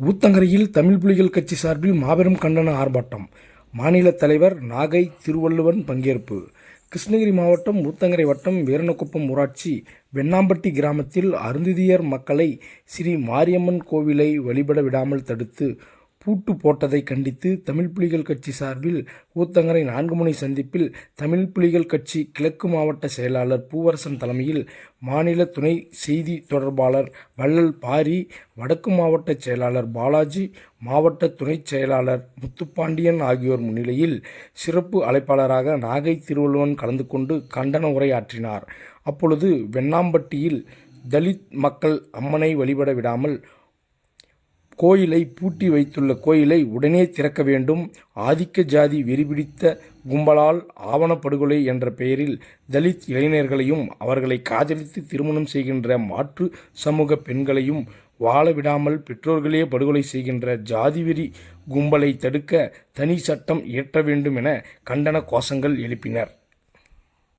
ஊத்தங்கரையில் தமிழ் புலிகள் கட்சி சார்பில் மாபெரும் கண்டன ஆர்ப்பாட்டம். மாநில தலைவர் நாகை திருவள்ளுவன் பங்கேற்பு. கிருஷ்ணகிரி மாவட்டம் ஊத்தங்கரை வட்டம் வீரணக்குப்பம் ஊராட்சி வெண்ணாம்பட்டி கிராமத்தில் அருந்ததியர் மக்களை ஸ்ரீ மாரியம்மன் கோவிலை வழிபட விடாமல் தடுத்து பூட்டு போட்டதை கண்டித்து தமிழ் புலிகள் கட்சி சார்பில் ஊத்தங்கரை நான்குமணி சந்திப்பில் தமிழ் புலிகள் கட்சி கிழக்கு மாவட்ட செயலாளர் பூவரசன் தலைமையில் மாநில துணை செய்தி தொடர்பாளர் வள்ளல் பாரி வடக்கு மாவட்ட செயலாளர் பாலாஜி மாவட்ட துணைச் செயலாளர் முத்துப்பாண்டியன் ஆகியோர் முன்னிலையில் சிறப்பு அழைப்பாளராக நாகை திருவள்ளுவன் கலந்து கொண்டு கண்டன உரையாற்றினார். அப்பொழுது வெண்ணாம்பட்டியில் தலித் மக்கள் அம்மனை வழிபட விடாமல் கோயிலை பூட்டி வைத்துள்ள கோயிலை உடனே திறக்க வேண்டும். ஆதிக்க ஜாதி வெறிபிடித்த கும்பலால் ஆவணப்படுகொலை என்ற பெயரில் தலித் இளைஞர்களையும் அவர்களை காதலித்து திருமணம் செய்கின்ற மாற்று சமூக பெண்களையும் வாழ விடாமல் பெற்றோர்களே படுகொலை செய்கின்ற ஜாதிவெறி கும்பலை தடுக்க தனி சட்டம் இயற்ற வேண்டும் என கண்டன கோஷங்கள் எழுப்பினர்.